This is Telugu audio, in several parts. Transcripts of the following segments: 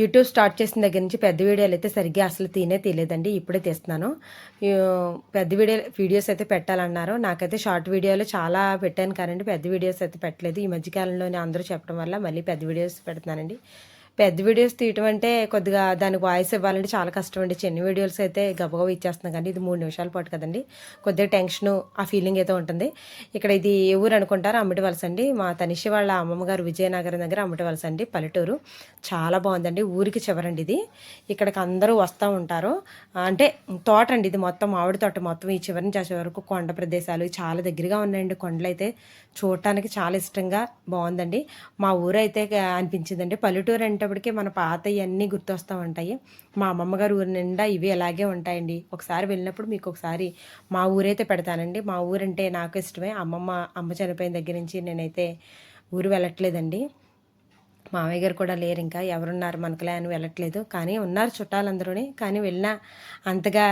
యూట్యూబ్ స్టార్ట్ చేసిన దగ్గర నుంచి పెద్ద వీడియోలు అయితే సరిగ్గా అసలు తీనే తీయలేదండి ఇప్పుడే తీస్తున్నాను. పెద్ద వీడియో వీడియోస్ అయితే పెట్టాలన్నారు. నాకైతే షార్ట్ వీడియోలు చాలా పెట్టాను కానండి పెద్ద వీడియోస్ అయితే పెట్టలేదు. ఈ మధ్యకాలంలోనే అందరూ చెప్పడం వల్ల మళ్ళీ పెద్ద వీడియోస్ పెడుతున్నానండి. పెద్ద వీడియోస్ తీయటం అంటే కొద్దిగా దానికి వాయిస్ ఇవ్వాలంటే చాలా కష్టం అండి. చిన్న వీడియోస్ అయితే గబగబా ఇచ్చేస్తున్నాం కానీ ఇది మూడు నిమిషాల పాటు కదండి. కొద్దిగా టెన్షన్ ఆ ఫీలింగ్ అయితే ఉంటుంది. ఇక్కడ ఇది ఏ ఊరు అనుకుంటారు అమ్మటి వలస అండి. మా తనిషి వాళ్ళ అమ్మమ్మ గారు విజయనగరం దగ్గర అమ్మటి వలస అండి పల్లెటూరు. చాలా బాగుందండి. ఊరికి చివరండి ఇది. ఇక్కడికి అందరూ వస్తూ ఉంటారు. అంటే తోట అండి ఇది మొత్తం మామిడి తోట మొత్తం. ఈ చివరి నుంచి ఆ చివరి వరకు కొండ ప్రదేశాలు చాలా దగ్గరగా ఉన్నాయండి. కొండలు అయితే చూడటానికి చాలా ఇష్టంగా బాగుందండి. మా ఊరు అయితే అనిపించిందండి. పల్లెటూరు అంటే అనేటప్పటికీ మన పాత ఇవన్నీ గుర్తొస్తూ ఉంటాయి. మా అమ్మమ్మ గారు ఊరి నిండా ఇవి అలాగే ఉంటాయండి. ఒకసారి వెళ్ళినప్పుడు మీకు ఒకసారి మా ఊరైతే పెడతానండి. మా ఊరంటే నాకు ఇష్టమే. అమ్మమ్మ అమ్మ చనిపోయిన దగ్గర నుంచి నేనైతే ఊరు వెళ్ళట్లేదండి. మామయ్య గారు కూడా లేరు ఇంకా. ఎవరున్నారు మనకులే అని వెళ్ళట్లేదు. కానీ ఉన్నారు చుట్టాలందరూని. కానీ వెళ్ళినా అంతగా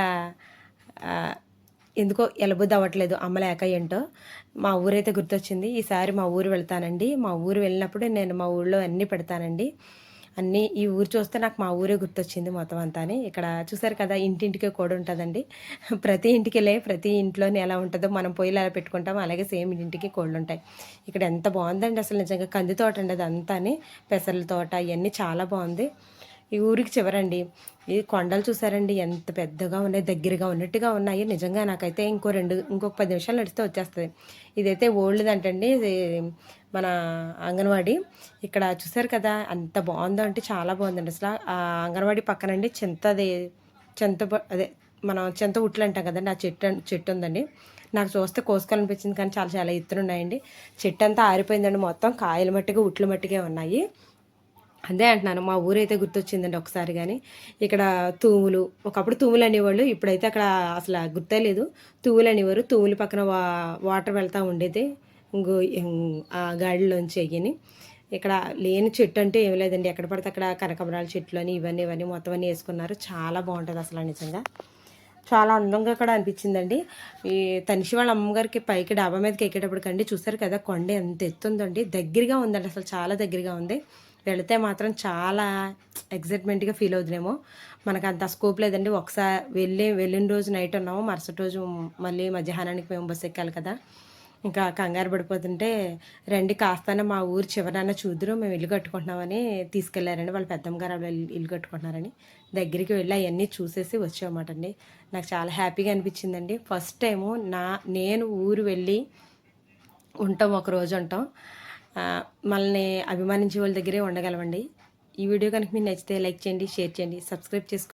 ఎందుకో ఎలబుద్ధి అవ్వట్లేదు అమ్మ లేక ఏంటో. మా ఊరైతే గుర్తొచ్చింది. ఈసారి మా ఊరు వెళ్తానండి. మా ఊరు వెళ్ళినప్పుడు నేను మా ఊళ్ళో అన్నీ పెడతానండి. అన్నీ ఈ ఊరు చూస్తే నాకు మా ఊరే గుర్తొచ్చింది మొత్తం అంతాని. ఇక్కడ చూసారు కదా ఇంటింటికే కూడా ఉంటుందండి. ప్రతి ఇంటికి వెళ్ళే ప్రతి ఇంట్లోనే ఎలా ఉంటుందో మనం పొయ్యిలు ఎలా పెట్టుకుంటాం. అలాగే సేమ్ ఇంటికి కోళ్ళు ఉంటాయి ఇక్కడ ఎంత బాగుందండి అసలు నిజంగా కంది తోట అండి అది అంతాని పెసర్ల తోట ఇవన్నీ చాలా బాగుంది. ఈ ఊరికి చివరండి. ఈ కొండలు చూసారండి. ఎంత పెద్దగా ఉన్నాయి దగ్గరగా ఉన్నట్టుగా ఉన్నాయి. నిజంగా నాకైతే ఇంకో రెండు ఇంకొక పది నిమిషాలు నడిస్తే వచ్చేస్తుంది. ఇదైతే ఓల్డ్ అంటండి. ఇది మన అంగన్వాడీ. ఇక్కడ చూసారు కదా అంత బాగుందో అంటే చాలా బాగుందండి. అసలు ఆ అంగన్వాడీ పక్కనండి చింతది చింత అదే మనం చింత ఉట్లు అంటాం కదండి ఆ చెట్టు చెట్టు ఉందండి. నాకు చూస్తే కోసుకోవాలనిపించింది కానీ చాలా చాలా ఎత్తులు ఉన్నాయండి. చెట్టు అంతా ఆరిపోయిందండి మొత్తం. కాయలు మట్టిగా ఉట్లు మట్టిగా ఉన్నాయి. అదే అంటున్నాను మా ఊరైతే గుర్తొచ్చిందండి ఒకసారి కానీ ఇక్కడ తూములు ఒకప్పుడు తూములు అనేవాళ్ళు ఇప్పుడైతే అక్కడ అసలు గుర్తే లేదు. తూములు అనేవారు తూములు పక్కన వా వాటర్ వెళ్తూ ఉండేది ఇంకో ఆ గాడిలోంచి అయ్యని ఇక్కడ లేని చెట్టు అంటే ఏం లేదండి ఎక్కడ పడితే అక్కడ కనకమరాల చెట్లు అని ఇవన్నీ ఇవన్నీ మొత్తం అన్నీ వేసుకున్నారు. చాలా బాగుంటుంది అసలు నిజంగా. చాలా అందంగా కూడా అనిపించిందండి. ఈ తనిషి వాళ్ళ అమ్మగారికి పైకి డాబా మీదకి ఎక్కేటప్పటికండి చూసారు కదా కొండ ఎంత ఎత్తుందండి. దగ్గరగా ఉందండి అసలు చాలా దగ్గరగా ఉంది. వెళితే మాత్రం చాలా ఎగ్జైట్మెంట్గా ఫీల్ అవుతున్నామో మనకు అంత స్కోప్ లేదండి. ఒకసారి వెళ్ళి వెళ్ళిన రోజు నైట్ ఉన్నాము. మరుసటి రోజు మళ్ళీ మధ్యాహ్నానికి మేము బస్సు ఎక్కాలి కదా. ఇంకా కంగారు పడిపోతుంటే రండి కాస్తానే మా ఊరు చివరన చూద్దరు. మేము ఇల్లు కట్టుకుంటున్నామని తీసుకెళ్ళారండి. వాళ్ళ పెద్దమ్మ గారు వాళ్ళు ఇల్లు- కట్టుకుంటున్నారని. దగ్గరికి వెళ్ళి అవన్నీ చూసేసి వచ్చామన్నమాట అండి. నాకు చాలా హ్యాపీగా అనిపించిందండి. ఫస్ట్ టైము నా నేను ఊరు వెళ్ళి ఉంటాం ఒక రోజు ఉంటాం. మనల్ని అభిమానించే వాళ్ళ దగ్గరే ఉండగలవండి. ఈ వీడియో కనుక మీకు నచ్చితే లైక్ చేయండి షేర్ చేయండి సబ్స్క్రైబ్ చేసుకోండి.